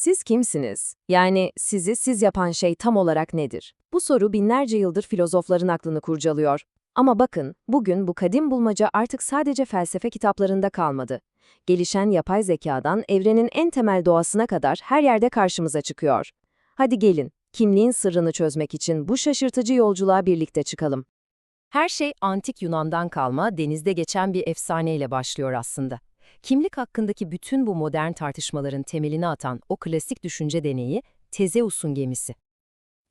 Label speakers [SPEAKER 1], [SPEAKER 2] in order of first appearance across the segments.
[SPEAKER 1] Siz kimsiniz? Yani sizi siz yapan şey tam olarak nedir? Bu soru binlerce yıldır filozofların aklını kurcalıyor. Ama bakın, bugün bu kadim bulmaca artık sadece felsefe kitaplarında kalmadı. Gelişen yapay zekadan evrenin en temel doğasına kadar her yerde karşımıza çıkıyor. Hadi gelin, kimliğin sırrını çözmek için bu şaşırtıcı yolculuğa birlikte çıkalım. Her şey antik Yunan'dan kalma, denizde geçen bir efsaneyle başlıyor aslında. Kimlik hakkındaki bütün bu modern tartışmaların temelini atan o klasik düşünce deneyi Tezeus'un gemisi.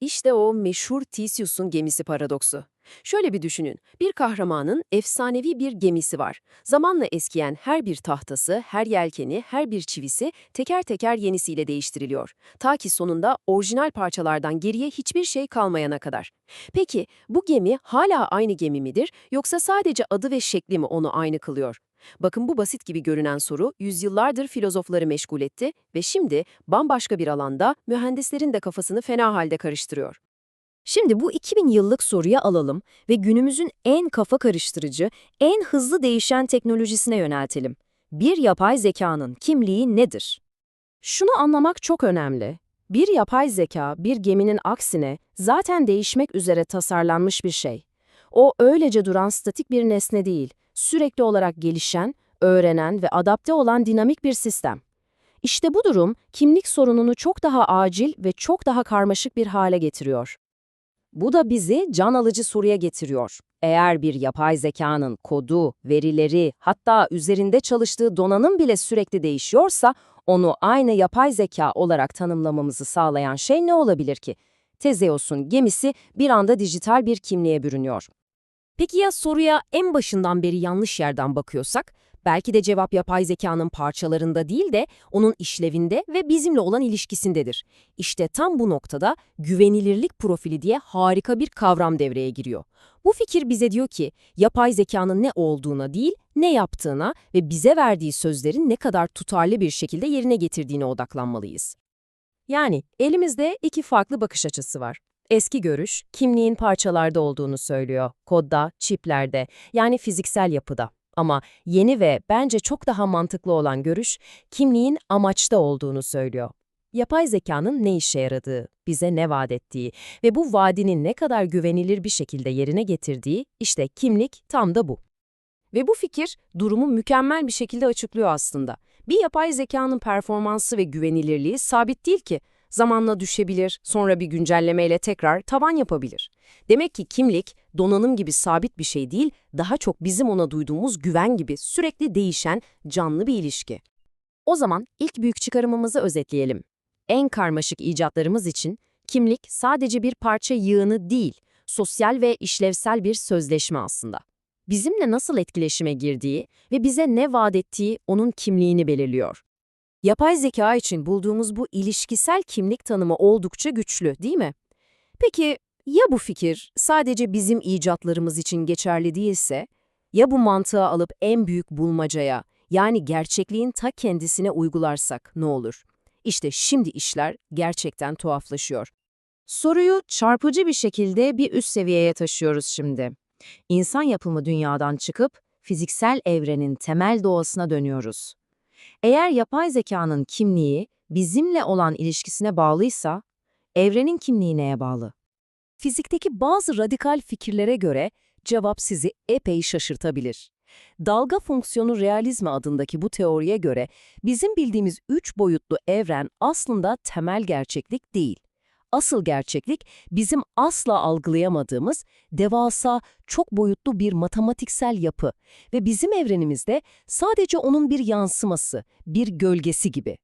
[SPEAKER 2] İşte o meşhur Theseus'un gemisi paradoksu. Şöyle bir düşünün, bir kahramanın efsanevi bir gemisi var. Zamanla eskiyen her bir tahtası, her yelkeni, her bir çivisi teker teker yenisiyle değiştiriliyor. Ta ki sonunda orijinal parçalardan geriye hiçbir şey kalmayana kadar. Peki bu gemi hala aynı gemi midir yoksa sadece adı ve şekli mi onu aynı kılıyor? Bakın bu basit gibi görünen soru yüzyıllardır filozofları meşgul etti ve şimdi bambaşka bir alanda mühendislerin de kafasını fena halde karıştırıyor.
[SPEAKER 1] Şimdi bu 2000 yıllık soruya alalım ve günümüzün en kafa karıştırıcı, en hızlı değişen teknolojisine yöneltelim. Bir yapay zekanın kimliği nedir? Şunu anlamak çok önemli. Bir yapay zeka, bir geminin aksine zaten değişmek üzere tasarlanmış bir şey. O öylece duran statik bir nesne değil, sürekli olarak gelişen, öğrenen ve adapte olan dinamik bir sistem. İşte bu durum kimlik sorununu çok daha acil ve çok daha karmaşık bir hale getiriyor. Bu da bizi can alıcı soruya getiriyor. Eğer bir yapay zekanın kodu, verileri, hatta üzerinde çalıştığı donanım bile sürekli değişiyorsa, onu aynı yapay zeka olarak tanımlamamızı sağlayan şey ne olabilir ki? Tezeus'un gemisi bir anda dijital bir kimliğe bürünüyor. Peki ya soruya en başından beri yanlış yerden bakıyorsak? Belki de cevap yapay zekanın parçalarında değil de onun işlevinde ve bizimle olan ilişkisindedir. İşte tam bu noktada güvenilirlik profili diye harika bir kavram devreye giriyor. Bu fikir bize diyor ki yapay zekanın ne olduğuna değil, ne yaptığına ve bize verdiği sözlerin ne kadar tutarlı bir şekilde yerine getirdiğine odaklanmalıyız. Yani elimizde iki farklı bakış açısı var. Eski görüş, kimliğin parçalarda olduğunu söylüyor, kodda, çiplerde, yani fiziksel yapıda. Ama yeni ve bence çok daha mantıklı olan görüş, kimliğin amaçta olduğunu söylüyor. Yapay zekanın ne işe yaradığı, bize ne vaat ettiği ve bu vaadinin ne kadar güvenilir bir şekilde yerine getirdiği, işte kimlik tam da bu. Ve bu fikir durumu mükemmel bir şekilde açıklıyor aslında. Bir yapay zekanın performansı ve güvenilirliği sabit değil ki. Zamanla düşebilir, sonra bir güncellemeyle tekrar tavan yapabilir. Demek ki kimlik, donanım gibi sabit bir şey değil, daha çok bizim ona duyduğumuz güven gibi sürekli değişen, canlı bir ilişki. O zaman ilk büyük çıkarımımızı özetleyelim. En karmaşık icatlarımız için kimlik sadece bir parça yığını değil, sosyal ve işlevsel bir sözleşme aslında. Bizimle nasıl etkileşime girdiği ve bize ne vaat ettiği onun kimliğini belirliyor. Yapay zeka için bulduğumuz bu ilişkisel kimlik tanımı oldukça güçlü, değil mi? Peki ya bu fikir sadece bizim icatlarımız için geçerli değilse? Ya bu mantığı alıp en büyük bulmacaya, yani gerçekliğin ta kendisine uygularsak ne olur? İşte şimdi işler gerçekten tuhaflaşıyor. Soruyu çarpıcı bir şekilde bir üst seviyeye taşıyoruz şimdi. İnsan yapımı dünyadan çıkıp fiziksel evrenin temel doğasına dönüyoruz. Eğer yapay zekanın kimliği bizimle olan ilişkisine bağlıysa, evrenin kimliği neye bağlı? Fizikteki bazı radikal fikirlere göre cevap sizi epey şaşırtabilir. Dalga fonksiyonu realizmi adındaki bu teoriye göre bizim bildiğimiz üç boyutlu evren aslında temel gerçeklik değil. Asıl gerçeklik bizim asla algılayamadığımız devasa, çok boyutlu bir matematiksel yapı ve bizim evrenimizde sadece onun bir yansıması, bir gölgesi gibi.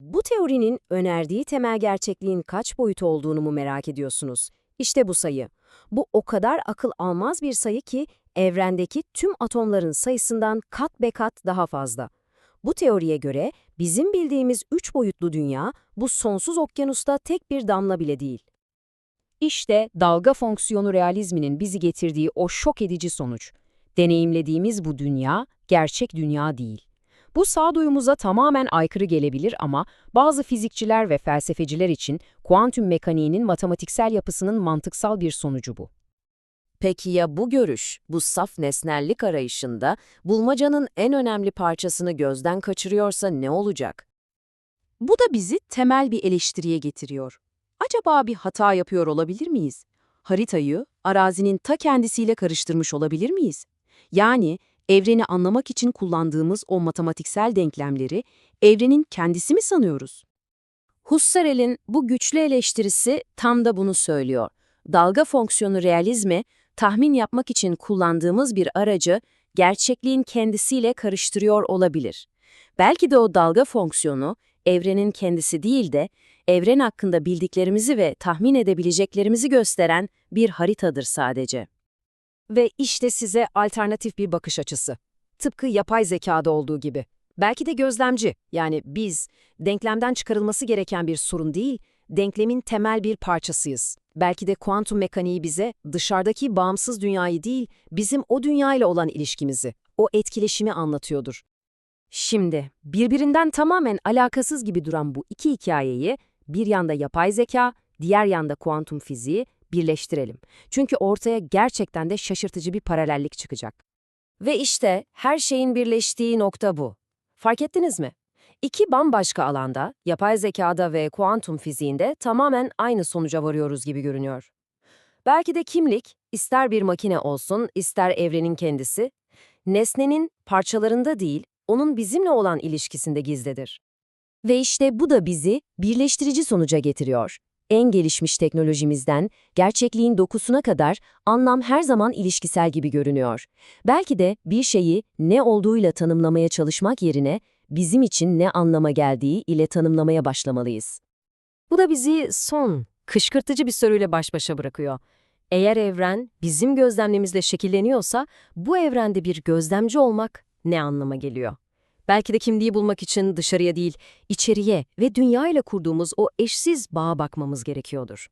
[SPEAKER 1] Bu teorinin önerdiği temel gerçekliğin kaç boyut olduğunu mu merak ediyorsunuz? İşte bu sayı. Bu o kadar akıl almaz bir sayı ki evrendeki tüm atomların sayısından kat be kat daha fazla. Bu teoriye göre bizim bildiğimiz üç boyutlu dünya bu sonsuz okyanusta tek bir damla bile değil. İşte dalga fonksiyonu realizminin bizi getirdiği o şok edici sonuç. Deneyimlediğimiz bu dünya gerçek dünya değil. Bu sağduyumuza tamamen aykırı gelebilir ama bazı fizikçiler ve felsefeciler için kuantum mekaniğinin matematiksel yapısının mantıksal bir sonucu bu. Peki ya bu görüş, bu saf nesnellik arayışında bulmacanın en önemli parçasını gözden kaçırıyorsa ne olacak?
[SPEAKER 2] Bu da bizi temel bir eleştiriye getiriyor. Acaba bir hata yapıyor olabilir miyiz? Haritayı arazinin ta kendisiyle karıştırmış olabilir miyiz? Yani evreni anlamak için kullandığımız o matematiksel denklemleri evrenin kendisi mi sanıyoruz?
[SPEAKER 1] Husserl'in bu güçlü eleştirisi tam da bunu söylüyor. Dalga fonksiyonu realizmi, tahmin yapmak için kullandığımız bir aracı gerçekliğin kendisiyle karıştırıyor olabilir. Belki de o dalga fonksiyonu, evrenin kendisi değil de, evren hakkında bildiklerimizi ve tahmin edebileceklerimizi gösteren bir haritadır sadece. Ve işte size alternatif bir bakış açısı. Tıpkı yapay zekada olduğu gibi. Belki de gözlemci, yani biz, denklemden çıkarılması gereken bir sorun değil, denklemin temel bir parçasıyız. Belki de kuantum mekaniği bize dışarıdaki bağımsız dünyayı değil, bizim o dünyayla olan ilişkimizi, o etkileşimi anlatıyordur. Şimdi, birbirinden tamamen alakasız gibi duran bu iki hikayeyi, bir yanda yapay zeka, diğer yanda kuantum fiziği birleştirelim. Çünkü ortaya gerçekten de şaşırtıcı bir paralellik çıkacak. Ve işte her şeyin birleştiği nokta bu. Fark ettiniz mi? İki bambaşka alanda, yapay zekada ve kuantum fiziğinde tamamen aynı sonuca varıyoruz gibi görünüyor. Belki de kimlik, ister bir makine olsun, ister evrenin kendisi, nesnenin parçalarında değil, onun bizimle olan ilişkisinde gizlidir. Ve işte bu da bizi birleştirici sonuca getiriyor. En gelişmiş teknolojimizden gerçekliğin dokusuna kadar anlam her zaman ilişkisel gibi görünüyor. Belki de bir şeyi ne olduğuyla tanımlamaya çalışmak yerine bizim için ne anlama geldiği ile tanımlamaya başlamalıyız. Bu da bizi son, kışkırtıcı bir soruyla baş başa bırakıyor. Eğer evren bizim gözlemlemizle şekilleniyorsa bu evrende bir gözlemci olmak ne anlama geliyor? Belki de kimliği bulmak için dışarıya değil, içeriye ve dünya ile kurduğumuz o eşsiz bağa bakmamız gerekiyordur.